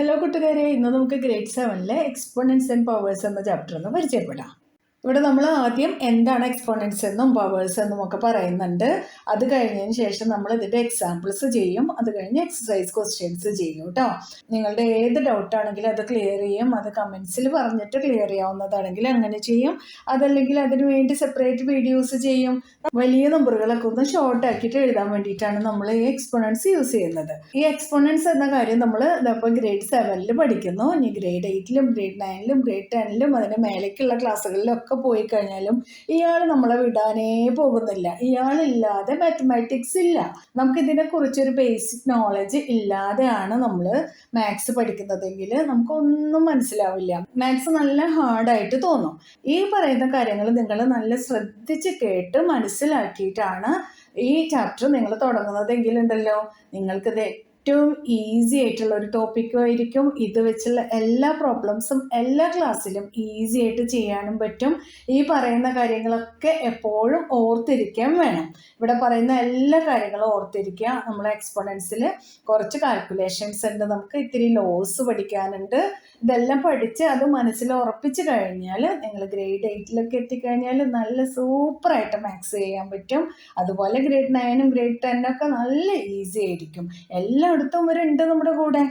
Hello കൂട്ടുകാരെ. ഇന്ന് നമുക്ക് ഗ്രേഡ് സെവനിലെ എക്സ്പോണൻസ് ആൻഡ് പവേഴ്സ് എന്ന ചാപ്റ്റർ ഒന്ന് പരിചയപ്പെടാം. ഇവിടെ നമ്മൾ ആദ്യം എന്താണ് എക്സ്പോണൻസ് എന്നും പവേഴ്സ് എന്നും ഒക്കെ പറയുന്നുണ്ട്. അത് കഴിഞ്ഞതിന് ശേഷം നമ്മൾ ഇതിന്റെ എക്സാമ്പിൾസ് ചെയ്യും. അത് കഴിഞ്ഞ് എക്സസൈസ് ക്വസ്റ്റ്യൻസ് ചെയ്യും കേട്ടോ. നിങ്ങളുടെ ഏത് ഡൗട്ട് ആണെങ്കിലും അത് ക്ലിയർ ചെയ്യും. അത് കമൻസിൽ പറഞ്ഞിട്ട് ക്ലിയർ ചെയ്യാവുന്നതാണെങ്കിൽ അങ്ങനെ ചെയ്യും. അതല്ലെങ്കിൽ അതിന് വേണ്ടി സെപ്പറേറ്റ് വീഡിയോസ് ചെയ്യും. വലിയ നമ്പറുകളൊക്കെ ഒന്ന് ഷോർട്ട് ആക്കിയിട്ട് എഴുതാൻ വേണ്ടിയിട്ടാണ് നമ്മൾ ഈ എക്സ്പോണൻസ് യൂസ് ചെയ്യുന്നത്. ഈ എക്സ്പോണൻസ് എന്ന കാര്യം നമ്മൾ ഇതപ്പോൾ ഗ്രേഡ് സെവനിൽ പഠിക്കുന്നു. ഇനി ഗ്രേഡ് എയ്റ്റിലും ഗ്രേഡ് നയനിലും ഗ്രേഡ് ടെനിലും അതിന് മേലേക്കുള്ള ക്ലാസ്സുകളിലും ഒക്കെ പോയി കഴിഞ്ഞാലും ഇയാൾ നമ്മളെ വിടാനേ പോകുന്നില്ല. ഇയാളില്ലാതെ മാത്തമാറ്റിക്സ് ഇല്ല. നമുക്കിതിനെ കുറിച്ചൊരു ബേസിക് നോളജ് ഇല്ലാതെയാണ് നമ്മൾ മാത്സ് പഠിക്കുന്നതെങ്കിൽ നമുക്കൊന്നും മനസ്സിലാവില്ല. മാത്സ് നല്ല ഹാർഡായിട്ട് തോന്നും. ഈ പറയുന്ന കാര്യങ്ങൾ നിങ്ങൾ നല്ല ശ്രദ്ധിച്ച് കേട്ട് മനസ്സിലാക്കിയിട്ടാണ് ഈ ചാപ്റ്റർ നിങ്ങൾ തുടങ്ങുന്നതെങ്കിലുണ്ടല്ലോ. നിങ്ങൾക്കിത് ഏറ്റവും ഈസി ആയിട്ടുള്ള ഒരു ടോപ്പിക്കും ആയിരിക്കും. ഇത് വെച്ചുള്ള എല്ലാ പ്രോബ്ലംസും എല്ലാ ക്ലാസ്സിലും ഈസി ആയിട്ട് ചെയ്യാനും പറ്റും. ഈ പറയുന്ന കാര്യങ്ങളൊക്കെ എപ്പോഴും ഓർത്തിരിക്കാൻ വേണം. ഇവിടെ പറയുന്ന എല്ലാ കാര്യങ്ങളും ഓർത്തിരിക്കുക. നമ്മൾ എക്സ്പോണൻസിൽ കുറച്ച് കാൽക്കുലേഷൻസ് ഉണ്ട്. നമുക്ക് ഇത്തിരി ലോസ് പഠിക്കാനുണ്ട്. ഇതെല്ലാം പഠിച്ച് അത് മനസ്സിൽ ഉറപ്പിച്ച് കഴിഞ്ഞാൽ നിങ്ങൾ ഗ്രേഡ് എയ്റ്റിലൊക്കെ എത്തിക്കഴിഞ്ഞാൽ നല്ല സൂപ്പറായിട്ട് മാക്സ് ചെയ്യാൻ പറ്റും. അതുപോലെ ഗ്രേഡ് നയനും ഗ്രേഡ് ടെന്നൊക്കെ നല്ല ഈസി ആയിരിക്കും. എല്ലായിടത്തും ഇവരുണ്ട് നമ്മുടെ കൂടെ.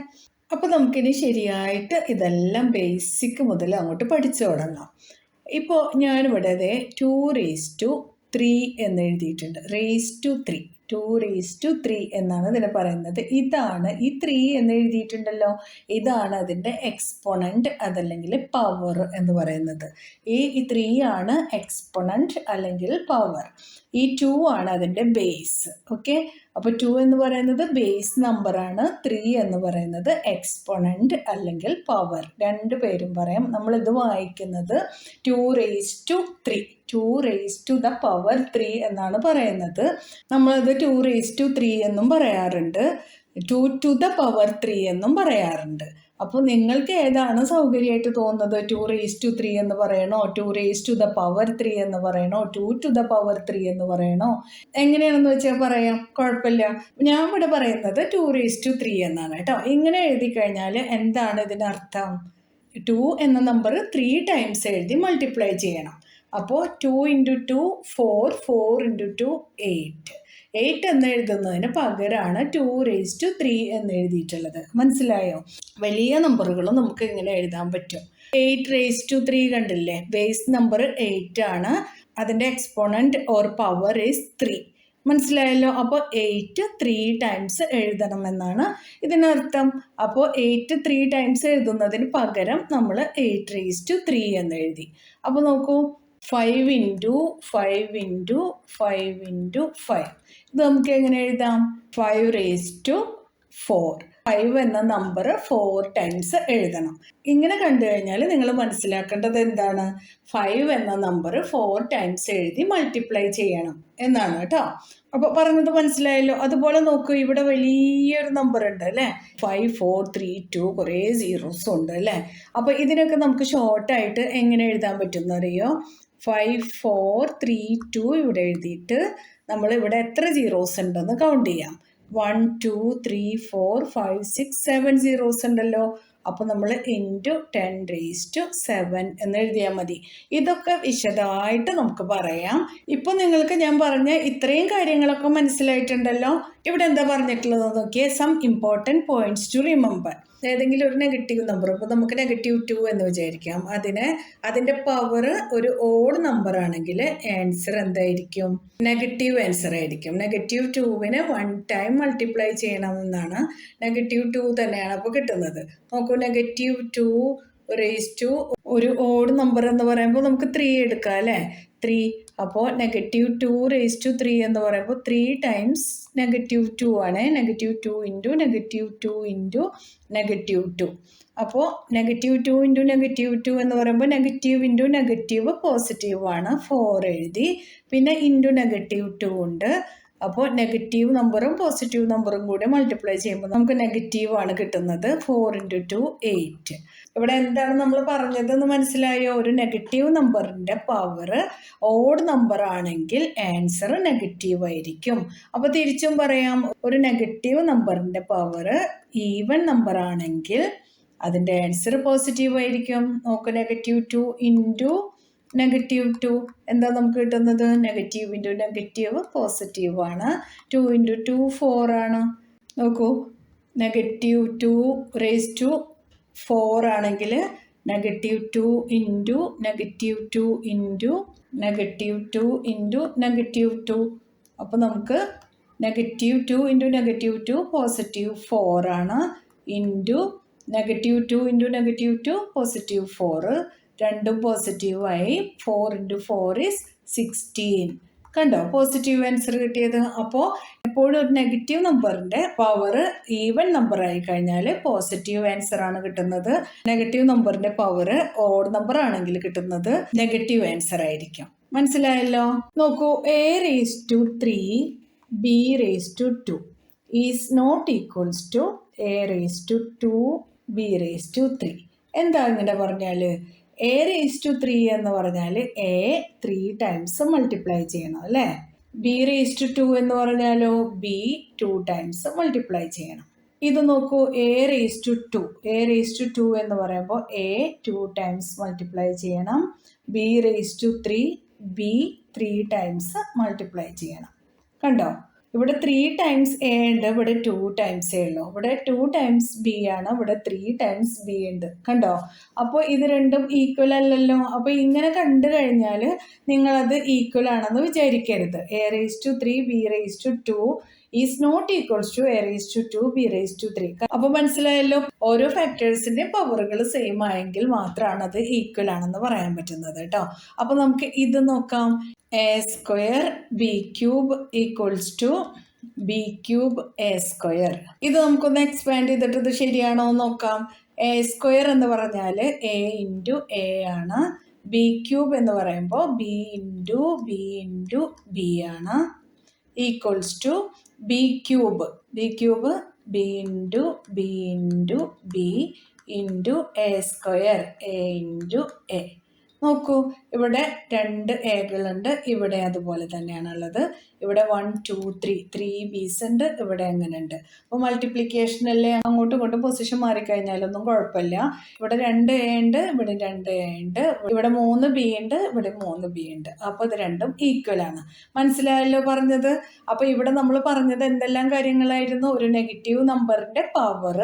അപ്പോൾ നമുക്കിനി ശരിയായിട്ട് ഇതെല്ലാം ബേസിക് മുതൽ അങ്ങോട്ട് പഠിച്ചു തുടങ്ങാം. ഇപ്പോൾ ഞാനിവിടെ അതെ ടു റേസ് ടു ത്രീ എന്ന് എഴുതിയിട്ടുണ്ട്. Raise to three two raise to three എന്നാണ് ഇതിനെ പറയുന്നത്. ഇതാണ് ഈ ത്രീ എന്ന് എഴുതിയിട്ടുണ്ടല്ലോ. ഇതാണ് അതിന്റെ എക്സ്പൊണന്റ് അതല്ലെങ്കിൽ പവർ എന്ന് പറയുന്നത്. ഈ ത്രീ ആണ് എക്സ്പൊണന്റ് അല്ലെങ്കിൽ പവർ ഈ ടു ആണ് അതിന്റെ ബേസ് ഓക്കെ അപ്പോൾ ടു എന്ന് പറയുന്നത് ബേസ് നമ്പറാണ് ത്രീ എന്ന് പറയുന്നത് എക്സ്പൊണന്റ് അല്ലെങ്കിൽ പവർ രണ്ട് പേരും പറയാം. നമ്മളിത് വായിക്കുന്നത് two raise to three two raise to the power three എന്നാണ് പറയുന്നത്. നമ്മളത് ടു റേസ് ടു ത്രീ എന്നും പറയാറുണ്ട്. Two to the power three എന്നും പറയാറുണ്ട്. അപ്പോൾ നിങ്ങൾക്ക് ഏതാണ് സൗകര്യമായിട്ട് തോന്നുന്നത്? ടു റേസ് ടു ത്രീ എന്ന് പറയണോ? Two raise to the power three എന്ന് പറയണോ? Two to the power three എന്ന് പറയണോ? എങ്ങനെയാണെന്ന് വെച്ചാൽ പറയാം. കുഴപ്പമില്ല. ഞാൻ ഇവിടെ പറയുന്നത് ടു റേസ് ടു ത്രീ എന്നാണ് കേട്ടോ. ഇങ്ങനെ എഴുതി കഴിഞ്ഞാൽ എന്താണ് ഇതിനർത്ഥം ടു എന്ന നമ്പർ ത്രീ ടൈംസ് എഴുതി മൾട്ടിപ്ലൈ ചെയ്യണം. അപ്പോൾ two into two four four into two eight eight എന്ന് എഴുതുന്നതിന് പകരമാണ് ടു റേസ് ടു ത്രീ എന്ന് എഴുതിയിട്ടുള്ളത്. മനസ്സിലായോ? വലിയ നമ്പറുകൾ നമുക്ക് ഇങ്ങനെ എഴുതാൻ പറ്റും. എയ്റ്റ് റേസ് ടു ത്രീ കണ്ടില്ലേ? ബേസ് നമ്പർ എയ്റ്റ് ആണ്. അതിന്റെ exponent or power is three മനസ്സിലായല്ലോ? അപ്പോൾ എയ്റ്റ് ത്രീ ടൈംസ് എഴുതണം എന്നാണ് ഇതിനർത്ഥം. അപ്പോൾ എയ്റ്റ് ത്രീ ടൈംസ് എഴുതുന്നതിന് പകരം നമ്മൾ എയ്റ്റ് റേസ് ടു ത്രീ എന്ന് എഴുതി. അപ്പോൾ നോക്കൂ. Five into five into five into five നമുക്ക് എങ്ങനെ എഴുതാം? Five raise to four five എന്ന നമ്പർ ഫോർ ടൈംസ് എഴുതണം. ഇങ്ങനെ കണ്ടു കഴിഞ്ഞാൽ നിങ്ങൾ മനസ്സിലാക്കേണ്ടത് എന്താണ്? ഫൈവ് എന്ന നമ്പർ ഫോർ ടൈംസ് എഴുതി മൾട്ടിപ്ലൈ ചെയ്യണം എന്നാണ് കേട്ടോ. അപ്പോൾ പറഞ്ഞത് മനസ്സിലായല്ലോ? അതുപോലെ നോക്കൂ ഇവിടെ വലിയൊരു നമ്പർ ഉണ്ട് അല്ലേ? ഫൈവ് ഫോർ ത്രീ ടു കുറേ സീറോസ് ഉണ്ട് അല്ലേ? അപ്പോൾ ഇതിനൊക്കെ നമുക്ക് ഷോർട്ടായിട്ട് എങ്ങനെ എഴുതാൻ പറ്റുമെന്നറിയോ ഫൈവ് ഫോർ ത്രീ ടു ഇവിടെ എഴുതിയിട്ട് നമ്മൾ ഇവിടെ എത്ര സീറോസ് ഉണ്ടെന്ന് കൗണ്ട് ചെയ്യാം. One two three four five six seven zeros ഉണ്ടല്ലോ. അപ്പോൾ നമ്മൾ into ten raise to seven എന്ന് എഴുതിയാൽ മതി. ഇതൊക്കെ വിശദമായിട്ട് നമുക്ക് പറയാം. ഇപ്പോൾ നിങ്ങൾക്ക് ഞാൻ പറഞ്ഞ ഇത്രയും കാര്യങ്ങളൊക്കെ മനസ്സിലായിട്ടുണ്ടല്ലോ. ഇവിടെ എന്താ പറഞ്ഞിട്ടുള്ളത് നോക്കിയേ? Some important points to remember ഏതെങ്കിലും ഒരു നെഗറ്റീവ് നമ്പർ ഇപ്പോൾ നമുക്ക് നെഗറ്റീവ് ടു എന്ന് വിചാരിക്കാം. അതിന് അതിന്റെ പവർ ഒരു ഓഡ് നമ്പർ ആണെങ്കിൽ ആൻസർ എന്തായിരിക്കും? നെഗറ്റീവ് ആൻസർ ആയിരിക്കും. നെഗറ്റീവ് ടുവിന് വൺ ടൈം മൾട്ടിപ്ലൈ ചെയ്യണമെന്നാണ് നെഗറ്റീവ് ടു തന്നെയാണ് അപ്പോൾ കിട്ടുന്നത്. നോക്കൂ നെഗറ്റീവ് ടു റേസ് ടു ഒരു ഓഡ് നമ്പർ എന്ന് പറയുമ്പോൾ നമുക്ക് ത്രീ എടുക്കാം അല്ലേ? ത്രീ അപ്പോൾ negative two raise to three എന്ന് പറയുമ്പോൾ ത്രീ ടൈംസ് നെഗറ്റീവ് ടു ആണ്. Negative two into negative two into negative two അപ്പോൾ negative two into negative two എന്ന് പറയുമ്പോൾ നെഗറ്റീവ് ഇന്റു നെഗറ്റീവ് പോസിറ്റീവ് ആണ്. ഫോർ എഴുതി. പിന്നെ ഇന്റു നെഗറ്റീവ് ടു ഉണ്ട്. അപ്പോൾ നെഗറ്റീവ് നമ്പറും പോസിറ്റീവ് നമ്പറും കൂടി മൾട്ടിപ്ലൈ ചെയ്യുമ്പോൾ നമുക്ക് നെഗറ്റീവ് ആണ് കിട്ടുന്നത് ഫോർ ഇന്റു ടു എയ്റ്റ് ഇവിടെ എന്താണ് നമ്മൾ പറഞ്ഞതെന്ന് മനസ്സിലായോ? ഒരു നെഗറ്റീവ് നമ്പറിന്റെ പവർ ഓഡ് നമ്പർ ആണെങ്കിൽ ആൻസർ നെഗറ്റീവ് ആയിരിക്കും. അപ്പോൾ തിരിച്ചും പറയാം. ഒരു നെഗറ്റീവ് നമ്പറിന്റെ പവർ ഈവൻ നമ്പർ ആണെങ്കിൽ അതിന്റെ ആൻസർ പോസിറ്റീവ് ആയിരിക്കും. നോക്ക് negative two into negative two എന്താ നമുക്ക് കിട്ടുന്നത്? നെഗറ്റീവ് ഇന്റു നെഗറ്റീവ് പോസിറ്റീവ് ആണ്. ടു ഇന്റു ടു ഫോർ ആണ്. നോക്കൂ. Negative two raise to four ആണെങ്കിൽ negative two into negative two into negative two into negative two അപ്പോൾ നമുക്ക് negative two into negative two positive four ആണ്. Into negative two into negative two positive four രണ്ടും പോസിറ്റീവായി four into four is sixteen കണ്ടോ? Positive answer കിട്ടിയത്. അപ്പോൾ എപ്പോഴും ഒരു നെഗറ്റീവ് നമ്പറിന്റെ പവർ ഈവൻ നമ്പർ ആയി കഴിഞ്ഞാൽ പോസിറ്റീവ് ആൻസർ ആണ് കിട്ടുന്നത്. നെഗറ്റീവ് നമ്പറിന്റെ പവർ ഓഡ് നമ്പർ ആണെങ്കിൽ കിട്ടുന്നത് നെഗറ്റീവ് ആൻസർ ആയിരിക്കും. മനസ്സിലായല്ലോ? നോക്കൂ A raise to three B raise to two is not equals to A raise to two B raise to three എന്താ ഇങ്ങനെ പറഞ്ഞാൽ എ റേസ് ടു ത്രീ എന്ന് പറഞ്ഞാൽ എ ത്രീ ടൈംസ് മൾട്ടിപ്ലൈ ചെയ്യണം അല്ലേ? ബി റേസ് ടു ടു എന്ന് പറഞ്ഞാലോ B to times multiply ചെയ്യണം. ഇത് നോക്കൂ A raise to two A raise to two എന്ന് പറയുമ്പോൾ എ ടു ടൈംസ് മൾട്ടിപ്ലൈ ചെയ്യണം. B raise to three B three times multiply ചെയ്യണം. കണ്ടോ? ഇവിടെ ത്രീ ടൈംസ് എ ഉണ്ട് ഇവിടെ ടു ടൈംസ് എ ഉള്ളൂ. ഇവിടെ ടു ടൈംസ് ബി ആണ് ഇവിടെ ത്രീ ടൈംസ് ബി ഉണ്ട്. കണ്ടോ? അപ്പോൾ ഇത് രണ്ടും ഈക്വൽ അല്ലല്ലോ. അപ്പോൾ ഇങ്ങനെ കണ്ടു കഴിഞ്ഞാൽ നിങ്ങളത് ഈക്വൽ ആണെന്ന് വിചാരിക്കരുത്. A raise to three B raise to two is not equals to A raise to two B raise to three അപ്പൊ മനസ്സിലായല്ലോ? ഓരോ ഫാക്ടേഴ്സിന്റെ പവറുകൾ സെയിം ആയെങ്കിൽ മാത്രമാണ് അത് ഈക്വൽ ആണെന്ന് പറയാൻ പറ്റുന്നത് കേട്ടോ. അപ്പൊ നമുക്ക് ഇത് നോക്കാം. A square B cube equals to B cube A square ഇത് നമുക്കൊന്ന് എക്സ്പാൻഡ് ചെയ്തിട്ട് ഇത് ശരിയാണോ എന്ന് നോക്കാം. എ സ്ക്വയർ എന്ന് പറഞ്ഞാൽ എ ഇന്റു എ ആണ്. ബി ക്യൂബ് എന്ന് പറയുമ്പോൾ B into B into B ആണ്. Equals to B cube B cube B into B into B into A square A into A നോക്കൂ ഇവിടെ രണ്ട് എകളുണ്ട് ഇവിടെ അതുപോലെ തന്നെയാണുള്ളത്. ഇവിടെ one two three three Bs ഉണ്ട് ഇവിടെ അങ്ങനെ ഉണ്ട് അപ്പോൾ മൾട്ടിപ്ലിക്കേഷൻ അല്ലേ? അങ്ങോട്ടും ഇങ്ങോട്ടും പൊസിഷൻ മാറിക്കഴിഞ്ഞാലൊന്നും കുഴപ്പമില്ല. ഇവിടെ രണ്ട് എ ഉണ്ട് ഇവിടെ രണ്ട് എ ഉണ്ട് ഇവിടെ മൂന്ന് ബി ഉണ്ട് ഇവിടെ മൂന്ന് ബി ഉണ്ട്. അപ്പോൾ ഇത് രണ്ടും ഈക്വൽ ആണ്. മനസ്സിലായല്ലോ പറഞ്ഞത്? അപ്പോൾ ഇവിടെ നമ്മൾ പറഞ്ഞത് എന്തെല്ലാം കാര്യങ്ങളായിരുന്നു? ഒരു നെഗറ്റീവ് നമ്പറിന്റെ പവർ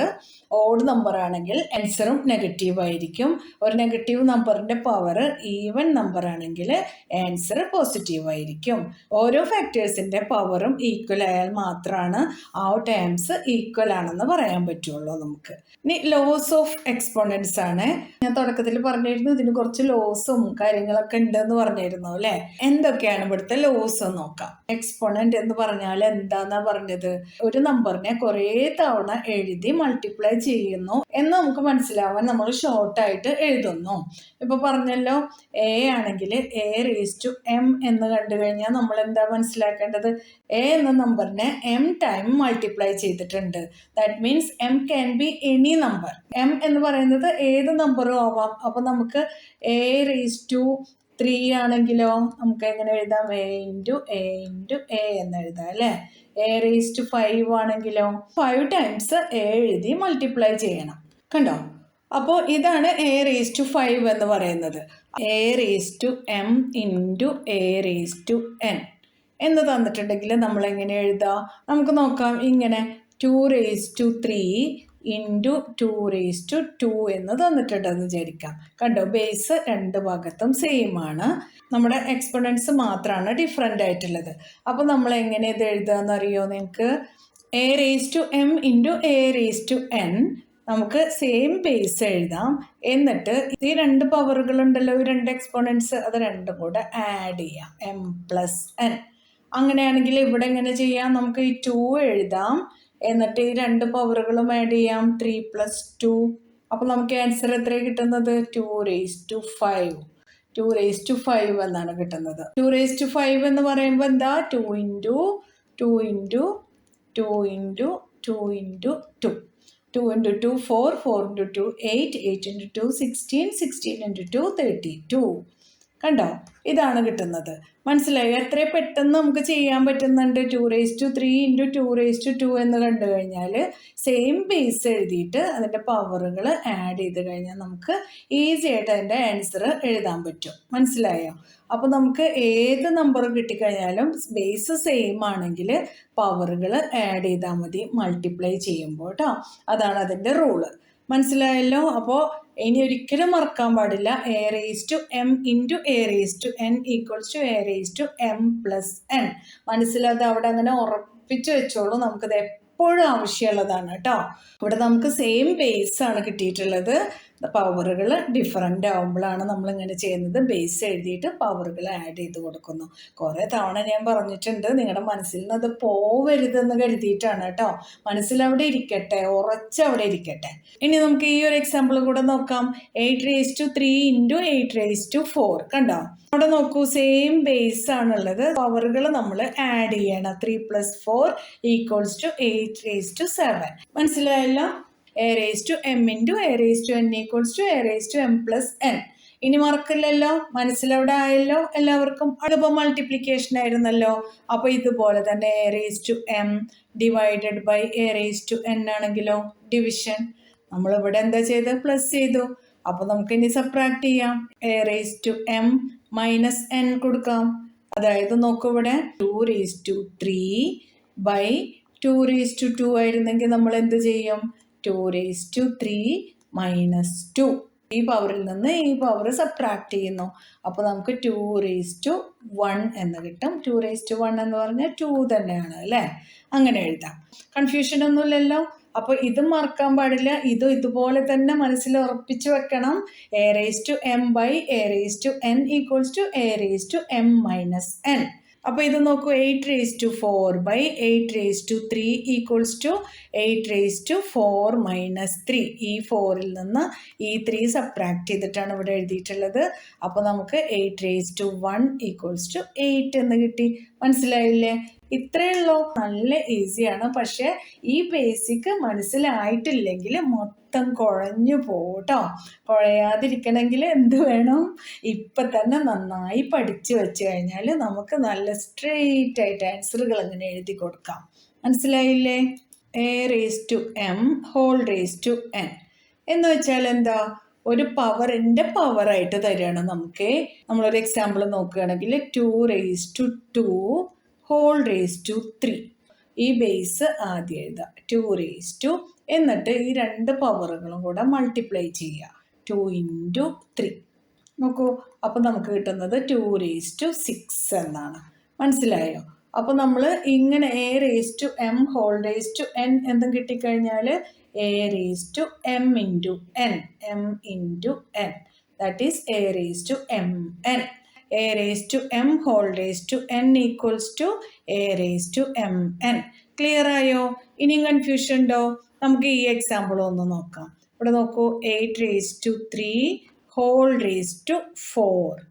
ഓഡ് നമ്പർ ആണെങ്കിൽ ആൻസറും നെഗറ്റീവ് ആയിരിക്കും. ഒരു നെഗറ്റീവ് നമ്പറിന്റെ പവർ ഈവൻ നമ്പർ ആണെങ്കിൽ ആൻസർ പോസിറ്റീവ് ആയിരിക്കും. ഓരോ ഫാക്ടേഴ്സിന്റെ പവറും ഈക്വൽ ആയാൽ മാത്രമാണ് ആ ടേംസ് ഈക്വൽ ആണെന്ന് പറയാൻ പറ്റുള്ളൂ നമുക്ക്. ഇനി ലോസ് ഓഫ് എക്സ്പോണൻസ് ആണ്. ഞാൻ തുടക്കത്തിൽ പറഞ്ഞിരുന്നു ഇതിന് കുറച്ച് ലോസും കാര്യങ്ങളൊക്കെ ഉണ്ടെന്ന് പറഞ്ഞിരുന്നു അല്ലേ? എന്തൊക്കെയാണ് ഇവിടുത്തെ ലോസ് നോക്കാം. എക്സ്പോണന്റ് എന്ന് പറഞ്ഞാൽ എന്താന്നാ പറഞ്ഞത്? ഒരു നമ്പറിനെ കുറേ തവണ എഴുതി മൾട്ടിപ്ലൈ ചെയ്യുന്നു എന്ന് നമുക്ക് മനസ്സിലാവാൻ നമ്മൾ ഷോർട്ടായിട്ട് എഴുതുന്നു. ഇപ്പൊ പറഞ്ഞല്ലോ എ ആണെങ്കിൽ എ റേസ് ടു എം എന്ന് കണ്ടു കഴിഞ്ഞാൽ നമ്മൾ എന്താ മനസ്സിലാക്കേണ്ടത്? എ എന്ന നമ്പറിനെ എം ടൈം മൾട്ടിപ്ലൈ ചെയ്തിട്ടുണ്ട്. That means M can be any number M എന്ന് പറയുന്നത് ഏത് നമ്പറും ആവാം. അപ്പോൾ നമുക്ക് എ റേസ് ടു ത്രീ ആണെങ്കിലോ? നമുക്ക് എങ്ങനെ എഴുതാം? A into A into A എന്ന് എഴുതാം അല്ലേ? എ റേസ് ടു ഫൈവ് ആണെങ്കിലോ? ഫൈവ് ടൈംസ് എ എഴുതി മൾട്ടിപ്ലൈ ചെയ്യണം. കണ്ടോ? അപ്പോൾ ഇതാണ് എ റേസ് ടു ഫൈവ് എന്ന് പറയുന്നത്. A raise to M into A raise to N എന്ന് തന്നിട്ടുണ്ടെങ്കിൽ നമ്മൾ എങ്ങനെ എഴുതാം? നമുക്ക് നോക്കാം. ഇങ്ങനെ two raise to three into two raise to two എന്ന് തന്നിട്ടുണ്ടെന്ന് വിചാരിക്കാം. കണ്ടോ? ബേസ് രണ്ട് ഭാഗത്തും സെയിം ആണ്. നമ്മുടെ എക്സ്പൊണൻസ് മാത്രമാണ് ഡിഫറെന്റ് ആയിട്ടുള്ളത്. അപ്പോൾ നമ്മൾ എങ്ങനെ ഇത് എഴുതുക എന്നറിയോ നിങ്ങൾക്ക് A raise to M into A raise to N നമുക്ക് സെയിം ബേസ് എഴുതാം. എന്നിട്ട് ഈ രണ്ട് പവറുകളുണ്ടല്ലോ ഈ രണ്ട് എക്സ്പോണൻസ് അത് രണ്ടും കൂടെ ആഡ് ചെയ്യാം. എം പ്ലസ് എൻ അങ്ങനെയാണെങ്കിൽ ഇവിടെ എങ്ങനെ ചെയ്യാം? നമുക്ക് ഈ ടു എഴുതാം. എന്നിട്ട് ഈ രണ്ട് പവറുകളും ആഡ് ചെയ്യാം. ത്രീ പ്ലസ് ടു അപ്പോൾ നമുക്ക് ആൻസർ എത്ര കിട്ടുന്നത്? Two raise to five two raise to five എന്നാണ് കിട്ടുന്നത്. ടു റേസ് ടു ഫൈവ് എന്ന് പറയുമ്പോൾ എന്താ? Two into two into two into two into two 2 into 2, 4, 4 into 2, 8, 8 into 2, 16, 16 into 2, 32. കണ്ടോ? ഇതാണ് കിട്ടുന്നത്. മനസ്സിലായോ? എത്ര പെട്ടെന്ന് നമുക്ക് ചെയ്യാൻ പറ്റുന്നുണ്ട്? Two raise to three into two raise to two എന്ന് കണ്ടു കഴിഞ്ഞാൽ സെയിം ബേസ് എഴുതിയിട്ട് അതിന്റെ പവറുകൾ ആഡ് ചെയ്ത് കഴിഞ്ഞാൽ നമുക്ക് ഈസി ആയിട്ട് അതിന്റെ ആൻസർ എഴുതാൻ പറ്റും. മനസ്സിലായോ? അപ്പോൾ നമുക്ക് ഏത് നമ്പർ കിട്ടിക്കഴിഞ്ഞാലും ബേസ് സെയിം ആണെങ്കിൽ പവറുകൾ ആഡ് ചെയ്താൽ മതി. മൾട്ടിപ്ലൈ ചെയ്യുമ്പോൾ കേട്ടോ അതാണ് അതിന്റെ റൂൾ മനസ്സിലായല്ലോ? അപ്പോൾ ഇനി ഒരിക്കലും മറക്കാൻ പാടില്ല. A raise to M into A raise to N equals to A raise to M plus N മനസ്സിലാതെ അവിടെ അങ്ങനെ ഉറപ്പിച്ചു വെച്ചോളൂ. നമുക്കത് എപ്പോഴും ആവശ്യമുള്ളതാണ് കേട്ടോ. ഇവിടെ നമുക്ക് സെയിം ബേസ് ആണ് കിട്ടിയിട്ടുള്ളത്. പവറുകൾ ഡിഫറെന്റ് ആകുമ്പോഴാണ് നമ്മളിങ്ങനെ ചെയ്യുന്നത്. ബേസ് എഴുതിയിട്ട് പവറുകൾ ആഡ് ചെയ്ത് കൊടുക്കുന്നു. കുറേ തവണ ഞാൻ പറഞ്ഞിട്ടുണ്ട് നിങ്ങളുടെ മനസ്സിൽ നിന്ന് അത് പോവരുതെന്ന് കരുതിയിട്ടാണ് കേട്ടോ. മനസ്സിലവിടെ ഇരിക്കട്ടെ ഉറച്ച് അവിടെ ഇരിക്കട്ടെ. ഇനി നമുക്ക് ഈ ഒരു എക്സാമ്പിൾ കൂടെ നോക്കാം. Eight raise to three into eight raise to four കണ്ടോ? അവിടെ നോക്കൂ സെയിം ബേസ് ആണുള്ളത്. പവറുകൾ നമ്മൾ ആഡ് ചെയ്യണം. Three plus four equals to eight raise to seven മനസ്സിലായല്ലോ? A raise to M into A raise to N equals to A raise to M plus N ഇനി മറക്കില്ലല്ലോ മനസ്സിലവിടെ ആയല്ലോ? എല്ലാവർക്കും അതിപ്പോൾ മൾട്ടിപ്ലിക്കേഷൻ ആയിരുന്നല്ലോ. അപ്പോൾ ഇതുപോലെ തന്നെ a raise to m divided by a raise to n ആണെങ്കിലോ? ഡിവിഷൻ നമ്മളിവിടെ എന്താ ചെയ്ത്? പ്ലസ് ചെയ്തു. അപ്പോൾ നമുക്ക് ഇനി സബ്ട്രാക്ട് ചെയ്യാം. A raise to m minus n കൊടുക്കാം. അതായത് നോക്കൂ ഇവിടെ two raise to three by two raise to two ആയിരുന്നെങ്കിൽ നമ്മൾ എന്ത് ചെയ്യും? Two raise to three minus two ഈ പവറിൽ നിന്ന് ഈ പവർ സബ്ട്രാക്ട് ചെയ്യുന്നു. അപ്പോൾ നമുക്ക് ടു റേസ് ടു വൺ എന്ന് കിട്ടും. ടു റേസ് ടു വൺ എന്ന് പറഞ്ഞാൽ ടു തന്നെയാണ് അല്ലേ? അങ്ങനെ എഴുതാം. കൺഫ്യൂഷൻ ഒന്നുമില്ലല്ലോ? അപ്പോൾ ഇതും മറക്കാൻ പാടില്ല. ഇതും ഇതുപോലെ തന്നെ മനസ്സിൽ ഉറപ്പിച്ചു വെക്കണം. A raise to m by a raise to n equals to a raise to m minus n അപ്പോൾ ഇത് നോക്കൂ eight raise to four by eight raise to three equals to eight raise to four minus three ഈ ഫോറിൽ നിന്ന് ഈ three subtract ചെയ്തിട്ടാണ് ഇവിടെ എഴുതിയിട്ടുള്ളത്. അപ്പോൾ നമുക്ക് eight raise to one equals to eight എന്ന് കിട്ടി. മനസ്സിലായില്ലേ? ഇത്രയേ ഉള്ളൂ. നല്ല ഈസിയാണ് പക്ഷേ ഈ ബേസിക് മനസ്സിലായിട്ടില്ലെങ്കിൽ മൊത്തം കുഴഞ്ഞു പോട്ടോ കുഴയാതിരിക്കണമെങ്കിൽ എന്ത് വേണം? ഇപ്പം തന്നെ നന്നായി പഠിച്ചു വെച്ച് കഴിഞ്ഞാൽ നമുക്ക് നല്ല സ്ട്രെയിറ്റ് ആയിട്ട് ആൻസറുകൾ അങ്ങനെ എഴുതി കൊടുക്കാം. മനസ്സിലായില്ലേ? A raise to m whole raise to n എന്ന് വെച്ചാൽ എന്താ? ഒരു പവറിന്റെ പവറായിട്ട് തരികയാണ്. നമുക്ക് നമ്മളൊരു എക്സാമ്പിൾ നോക്കുകയാണെങ്കിൽ two raise to two whole raise to three ഈ ബേസ് ആദ്യം എഴുതുക. ടു റേസ് ടു എന്നിട്ട് ഈ രണ്ട് പവറുകളും കൂടെ മൾട്ടിപ്ലൈ ചെയ്യുക. ടു ഇന്റു ത്രീ നോക്കൂ അപ്പോൾ നമുക്ക് കിട്ടുന്നത് ടു റേസ് ടു സിക്സ് എന്നാണ്. മനസ്സിലായോ? അപ്പോൾ നമ്മൾ ഇങ്ങനെ a raise to m whole raise to n എന്തും കിട്ടിക്കഴിഞ്ഞാൽ a raise to m into n m into n that is a raise to m n a raise to m whole raise to n equals to a raise to m n clear ആയോ? ഇനിയും confusion ഉണ്ടോ? നമുക്ക് ഈ example ഒന്ന് നോക്കാം. ഇവിടെ നോക്കൂ eight raise to three whole raise to four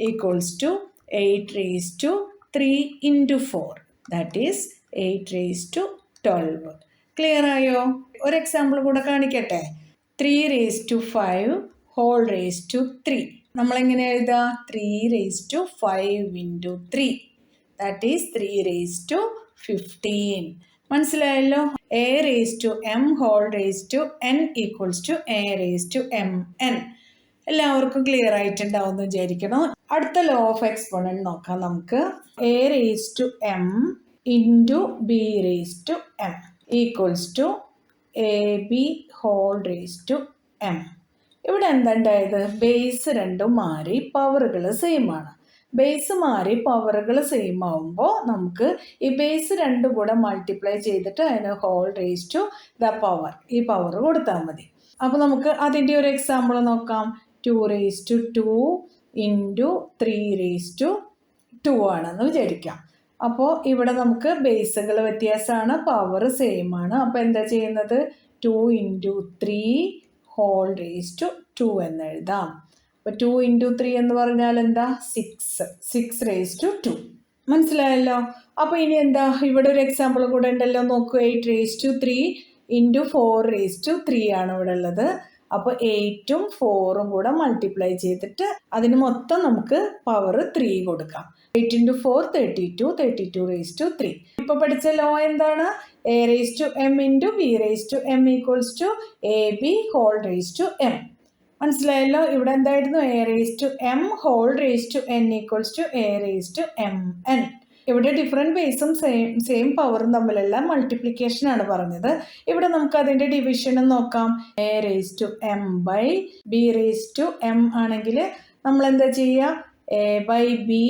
equals to eight raise to three into four that is eight raise to twelve clear ആയോ? ഒരു എക്സാമ്പിൾ കൂടെ കാണിക്കട്ടെ. Three raise to five whole raise to three നമ്മളെങ്ങനെ എഴുതുക? Three raise to five into three that is three raise to fifteen മനസ്സിലായല്ലോ? A raise to m whole raise to n equals to a raise to m n എല്ലാവർക്കും clear ആയിട്ടുണ്ടാവും എന്ന് വിചാരിക്കണം അടുത്ത law of exponent നോക്കാം നമുക്ക്. A raise to m into b raise to m equals to a b whole raise to m ഇവിടെ എന്തുണ്ടായത്? Base രണ്ടും മാറി പവറുകൾ സെയിം ആണ്. ബേസ് മാറി പവറുകൾ സെയിം ആവുമ്പോൾ നമുക്ക് ഈ ബേസ് രണ്ടും കൂടെ മൾട്ടിപ്ലൈ ചെയ്തിട്ട് അതിന് whole raise to the power ഈ പവർ കൊടുത്താൽ മതി. അപ്പോൾ നമുക്ക് അതിന്റെ ഒരു എക്സാമ്പിൾ നോക്കാം. Two raise to two into three raise to two ആണെന്ന് വിചാരിക്കാം. അപ്പോൾ ഇവിടെ നമുക്ക് ബേസുകൾ വ്യത്യാസമാണ് പവർ സെയിം ആണ്. അപ്പോൾ എന്താ ചെയ്യുന്നത്? Two into three whole raise to two എന്ന് എഴുതാം. അപ്പോൾ ടു ഇന്റു ത്രീ എന്ന് പറഞ്ഞാൽ എന്താ? Six six raise to two മനസ്സിലായല്ലോ? അപ്പോൾ ഇനി എന്താ? ഇവിടെ ഒരു എക്സാമ്പിൾ കൂടെ ഉണ്ടല്ലോ. നോക്കുക eight raise to three into four raise to three ആണ് ഇവിടെ ഉള്ളത്. അപ്പോൾ എയ്റ്റും ഫോറും കൂടെ മൾട്ടിപ്ലൈ ചെയ്തിട്ട് അതിന് മൊത്തം നമുക്ക് പവർ ത്രീ കൊടുക്കാം. Eight into four thirty two thirty two raise to three ഇപ്പോൾ പഠിച്ച ലോ എന്താണ്? A raise to m into b raise to m equals to a b whole raise to m മനസ്സിലായല്ലോ? ഇവിടെ എന്തായിരുന്നു? A raise to m whole raise to n equals to a raise to m n ഇവിടെ different ബേസും same same പവറും തമ്മിലെല്ലാം multiplication ആണ് പറഞ്ഞത്. ഇവിടെ നമുക്ക് അതിന്റെ ഡിവിഷനും നോക്കാം. A raise to m by b raise to m ആണെങ്കിൽ നമ്മൾ എന്താ ചെയ്യുക? A by b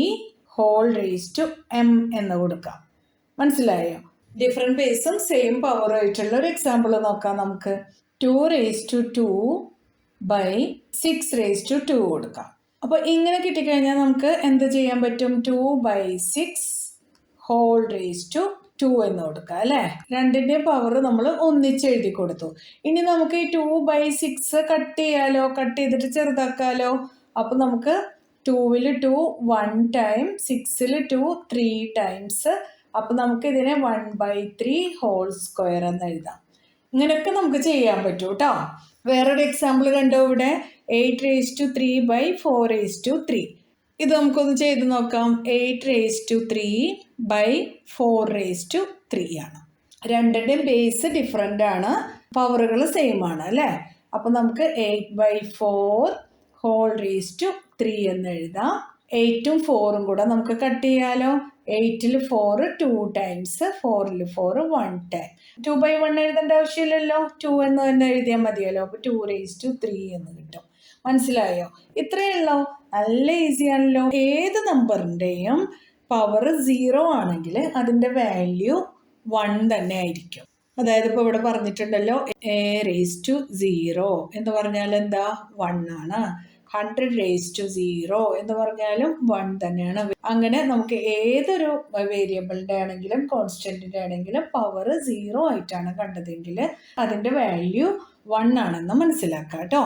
whole raise to m എന്ന് കൊടുക്കാം. മനസ്സിലായോ? ഡിഫറെന്റ് ബേസും സെയിം പവറും ആയിട്ടുള്ള ഒരു എക്സാമ്പിൾ നോക്കാം നമുക്ക്. Two raise to two by six raise to two കൊടുക്കാം. അപ്പോൾ ഇങ്ങനെ കിട്ടിക്കഴിഞ്ഞാൽ നമുക്ക് എന്ത് ചെയ്യാൻ പറ്റും? Two by six whole raise to two എന്ന് കൊടുക്കുക അല്ലേ? രണ്ടിന്റെ പവർ നമ്മൾ ഒന്നിച്ച് എഴുതി കൊടുത്തു. ഇനി നമുക്ക് ഈ ടു ബൈ സിക്സ് കട്ട് ചെയ്യാലോ കട്ട് ചെയ്തിട്ട് ചെറുതാക്കാലോ? അപ്പോൾ നമുക്ക് ടൂവിൽ ടു വൺ ടൈം സിക്സിൽ ടു ത്രീ ടൈംസ് അപ്പോൾ നമുക്ക് ഇതിനെ one by three whole square എന്ന് എഴുതാം. ഇങ്ങനെയൊക്കെ നമുക്ക് ചെയ്യാൻ പറ്റും കേട്ടോ. വേറൊരു എക്സാമ്പിൾ കണ്ടോ ഇവിടെ? Eight raise to three by four raise to three ഇത് നമുക്കൊന്ന് ചെയ്ത് നോക്കാം. Eight raise to three by four raise to three ആണ്. രണ്ടിന്റെയും ബേസ് ഡിഫറെന്റ് ആണ്. പവറുകൾ സെയിം ആണ് അല്ലേ? അപ്പോൾ നമുക്ക് eight by four whole raise to three എന്ന് എഴുതാം. എയ്റ്റും ഫോറും കൂടെ നമുക്ക് കട്ട് ചെയ്യാലോ? എയ്റ്റിൽ ഫോർ ടു ടൈംസ് ഫോറിൽ four one time two by one എഴുതേണ്ട ആവശ്യമില്ലല്ലോ? ടു എന്ന് തന്നെ എഴുതിയാൽ മതിയല്ലോ. അപ്പോൾ ടു റേസ് ടു ത്രീ എന്ന് കിട്ടും. മനസ്സിലായോ? ഇത്രയേ ഉള്ളോ. നല്ല ഈസി ആണല്ലോ. ഏത് നമ്പറിന്റെയും പവർ സീറോ ആണെങ്കിൽ അതിന്റെ വാല്യൂ വൺ തന്നെ ആയിരിക്കും. അതായത് ഇപ്പോൾ ഇവിടെ പറഞ്ഞിട്ടുണ്ടല്ലോ എ റേസ് ടു സീറോ എന്ന് പറഞ്ഞാൽ എന്താ? വൺ ആണ്. ഹൺഡ്രഡ് റേസ് ടു സീറോ എന്ന് പറഞ്ഞാലും വൺ തന്നെയാണ്. അങ്ങനെ നമുക്ക് ഏതൊരു വേരിയബിളിന്റെ ആണെങ്കിലും കോൺസ്റ്റന്റിന്റെ ആണെങ്കിലും പവർ സീറോ ആയിട്ടാണ് കണ്ടതെങ്കിൽ അതിന്റെ വാല്യൂ വൺ ആണെന്ന് മനസ്സിലാക്കാം കേട്ടോ.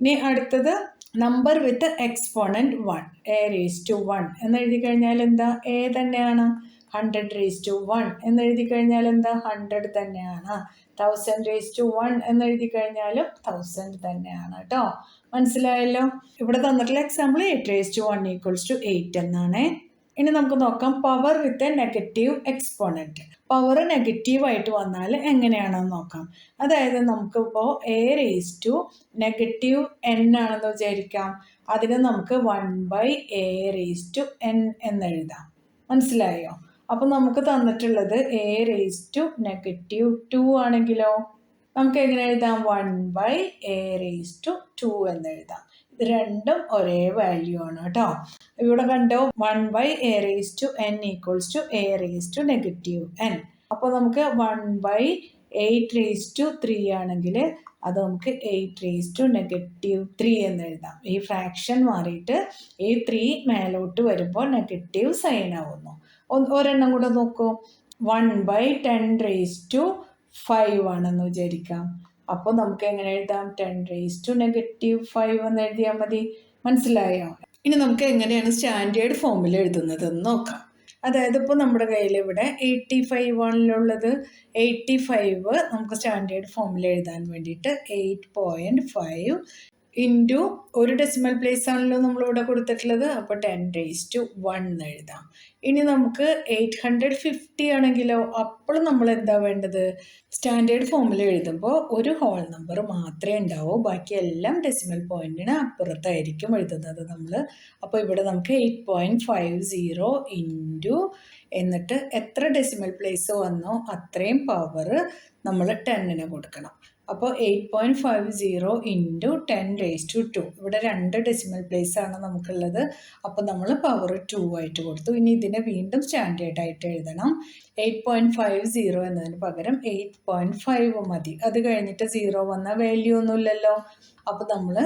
ഇനി അടുത്തത് number with exponent one a raise to one എന്ന് എഴുതി കഴിഞ്ഞാൽ എന്താ? എ തന്നെയാണ്. ഹൺഡ്രഡ് റേസ് ടു വൺ എന്ന് എഴുതി കഴിഞ്ഞാൽ എന്താ? ഹൺഡ്രഡ് തന്നെയാണ്. തൗസൻഡ് റേസ് ടു വൺ എന്ന് എഴുതി കഴിഞ്ഞാലും തൗസൻഡ് തന്നെയാണ് കേട്ടോ. മനസ്സിലായല്ലോ? ഇവിടെ തന്നിട്ടുള്ള example eight raise to one equals to eight എന്നാണ്. ഇനി നമുക്ക് നോക്കാം. Power with a negative exponent power നെഗറ്റീവായിട്ട് വന്നാൽ എങ്ങനെയാണെന്ന് നോക്കാം. അതായത് നമുക്കിപ്പോൾ a raise to negative n ആണെന്ന് വിചാരിക്കാം. അതിന് നമുക്ക് one by a raise to n എന്ന് എഴുതാം. മനസ്സിലായോ? അപ്പം നമുക്ക് തന്നിട്ടുള്ളത് a raise to negative two ആണെങ്കിലോ? നമുക്ക് എങ്ങനെ എഴുതാം? One by a raise to two എന്ന് എഴുതാം. രണ്ടും ഒരേ വാല്യൂ ആണ് കേട്ടോ. ഇവിടെ കണ്ടോ? One by a raise to n equals to a raise to negative n അപ്പോൾ നമുക്ക് one by eight raise to three ആണെങ്കിൽ അത് നമുക്ക് eight raise to negative three എന്ന് എഴുതാം. ഈ ഫ്രാക്ഷൻ മാറിയിട്ട് ഈ ത്രീ മേലോട്ട് വരുമ്പോൾ നെഗറ്റീവ് സൈൻ ആവുന്നു. ഒരെണ്ണം കൂടെ നോക്കൂ. One by ten raise to five ആണെന്ന് വിചാരിക്കാം. അപ്പോൾ നമുക്ക് എങ്ങനെ എഴുതാം? Ten raise to negative five എന്ന് എഴുതിയാൽ മതി. മനസ്സിലായോ? ഇനി നമുക്ക് എങ്ങനെയാണ് സ്റ്റാൻഡേർഡ് ഫോമിൽ എഴുതുന്നത് എന്ന് നോക്കാം. അതായത് ഇപ്പോൾ നമ്മുടെ കയ്യിൽ ഇവിടെ എയ്റ്റി ഫൈവ് ആണല്ലുള്ളത് എയ്റ്റി ഫൈവ് നമുക്ക് സ്റ്റാൻഡേർഡ് ഫോമിൽ എഴുതാൻ വേണ്ടിയിട്ട് എയ്റ്റ് പോയിന്റ് ഫൈവ് ഇന്റു ഒരു ഡെസിമൽ പ്ലേസ് ആണല്ലോ നമ്മളിവിടെ കൊടുത്തിട്ടുള്ളത്. അപ്പോൾ ടെൻ റേസ് ടു വൺ എന്ന് എഴുതാം. ഇനി നമുക്ക് എയ്റ്റ് ഹൺഡ്രഡ് ഫിഫ്റ്റി ആണെങ്കിലോ അപ്പോൾ നമ്മൾ എന്താ വേണ്ടത്? സ്റ്റാൻഡേർഡ് ഫോമിൽ എഴുതുമ്പോൾ ഒരു ഹോൾ നമ്പർ മാത്രമേ ഉണ്ടാവൂ. ബാക്കി എല്ലാം ഡെസിമൽ പോയിന്റിന് അപ്പുറത്തായിരിക്കും എഴുതുന്നത് നമ്മൾ അപ്പോൾ ഇവിടെ നമുക്ക് eight point five zero into എന്നിട്ട് എത്ര ഡെസിമൽ പ്ലേസ് വന്നോ അത്രയും പവർ നമ്മൾ ടെന്നിന് കൊടുക്കണം. അപ്പോൾ eight point five zero into ten raise to two ഇവിടെ രണ്ട് ഡെസിമൽ പ്ലേസ് ആണ് നമുക്കുള്ളത്. അപ്പോൾ നമ്മൾ പവർ ടു ആയിട്ട് കൊടുത്തു. ഇനി ഇതിനെ വീണ്ടും സ്റ്റാൻഡേർഡ് ആയിട്ട് എഴുതണം. എയ്റ്റ് പോയിന്റ് ഫൈവ് സീറോ എന്നതിന് പകരം എയ്റ്റ് പോയിന്റ് ഫൈവ് മതി. അത് കഴിഞ്ഞിട്ട് സീറോ വന്ന വാല്യൂ ഒന്നുമില്ലല്ലോ അപ്പോൾ നമ്മൾ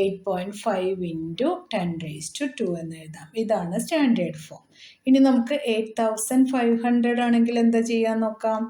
eight point five into ten raise to two എന്ന് എഴുതാം. ഇതാണ് സ്റ്റാൻഡേർഡ് ഫോം ഇനി നമുക്ക് എയ്റ്റ് തൗസൻഡ് ഫൈവ് ഹൺഡ്രഡ് ആണെങ്കിൽ എന്താ ചെയ്യാൻ നോക്കാം?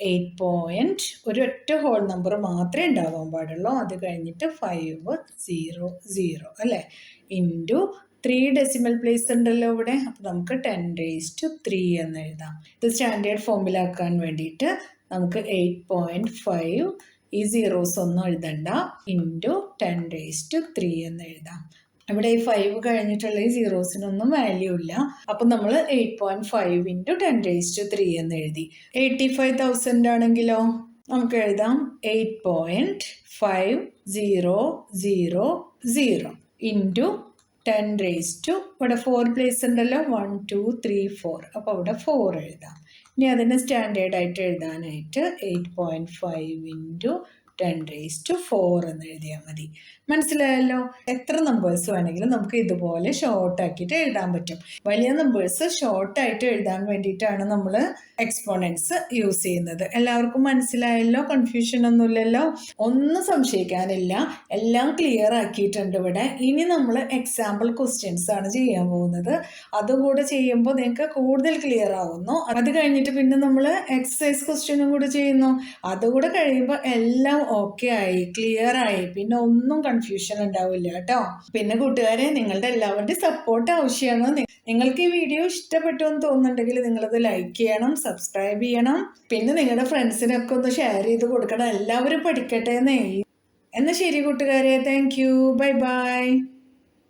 എയ്റ്റ് പോയിന്റ് ഒരൊറ്റ ഹോൾ നമ്പർ മാത്രമേ ഉണ്ടാവാൻ പാടുള്ളൂ. അത് കഴിഞ്ഞിട്ട് ഫൈവ് സീറോ സീറോ അല്ലേ? ഇന്റു ത്രീ ഡെസിമൽ പ്ലേസ് ഉണ്ടല്ലോ ഇവിടെ. അപ്പോൾ നമുക്ക് ടെൻ റേസ് ടു ത്രീ എന്ന് എഴുതാം. ഇത് സ്റ്റാൻഡേർഡ് ഫോമിലാക്കാൻ വേണ്ടിയിട്ട് നമുക്ക് എയ്റ്റ് പോയിന്റ് ഫൈവ് ഈ സീറോസ് ഒന്നും എഴുതണ്ട. Into ten raise to three എന്ന് എഴുതാം. ഇവിടെ ഈ ഫൈവ് കഴിഞ്ഞിട്ടുള്ള ഈ സീറോസിനൊന്നും വാല്യൂ ഇല്ല. അപ്പം നമ്മൾ eight point five into ten raise to three എന്ന് എഴുതി. എയ്റ്റി ഫൈവ് തൗസൻഡ് ആണെങ്കിലോ? നമുക്ക് എഴുതാം. Eight point five zero zero zero into ten raise to ഇവിടെ ഫോർ പ്ലേസ് ഉണ്ടല്ലോ. വൺ ടു ത്രീ ഫോർ അപ്പോൾ അവിടെ ഫോർ എഴുതാം. ഇനി അതിനെ സ്റ്റാൻഡേർഡ് ആയിട്ട് എഴുതാനായിട്ട് eight point five into ten raise to four എന്ന് എഴുതിയാൽ മതി. മനസ്സിലായല്ലോ? എത്ര നമ്പേഴ്സ് വേണമെങ്കിലും നമുക്ക് ഇതുപോലെ ഷോർട്ട് ആക്കിയിട്ട് എഴുതാൻ പറ്റും. വലിയ നമ്പേഴ്സ് ഷോർട്ടായിട്ട് എഴുതാൻ വേണ്ടിയിട്ടാണ് നമ്മൾ എക്സ്പോണൻസ് യൂസ് ചെയ്യുന്നത്. എല്ലാവർക്കും മനസ്സിലായല്ലോ? കൺഫ്യൂഷൻ ഒന്നുമില്ലല്ലോ? ഒന്നും സംശയിക്കാനില്ല. എല്ലാം ക്ലിയർ ആക്കിയിട്ടുണ്ട് ഇവിടെ. ഇനി നമ്മൾ എക്സാമ്പിൾ ക്വസ്റ്റ്യൻസ് ആണ് ചെയ്യാൻ പോകുന്നത്. അതുകൂടെ ചെയ്യുമ്പോൾ നിങ്ങൾക്ക് കൂടുതൽ ക്ലിയർ ആവുന്നു. അത് കഴിഞ്ഞിട്ട് പിന്നെ നമ്മൾ എക്സസൈസ് ക്വസ്റ്റ്യനും കൂടെ ചെയ്യുന്നു. അതുകൂടെ കഴിയുമ്പോൾ എല്ലാം ഓക്കെ ആയി ക്ലിയർ ആയി. പിന്നെ ഒന്നും കൺഫ്യൂഷൻ ഉണ്ടാവില്ല കേട്ടോ. പിന്നെ കൂട്ടുകാരെ നിങ്ങളുടെ എല്ലാവരുടെയും സപ്പോർട്ട് ആവശ്യമാണ്. നിങ്ങൾക്ക് ഈ വീഡിയോ ഇഷ്ടപ്പെട്ടു എന്ന് തോന്നുന്നുണ്ടെങ്കിൽ നിങ്ങളത് ലൈക്ക് ചെയ്യണം സബ്സ്ക്രൈബ് ചെയ്യണം. പിന്നെ നിങ്ങളുടെ ഫ്രണ്ട്സിനൊക്കെ ഒന്ന് ഷെയർ ചെയ്ത് കൊടുക്കണം. എല്ലാവരും പഠിക്കട്ടെ എന്നേ. എന്നാൽ ശരി കൂട്ടുകാരെ താങ്ക് യു ബൈ ബൈ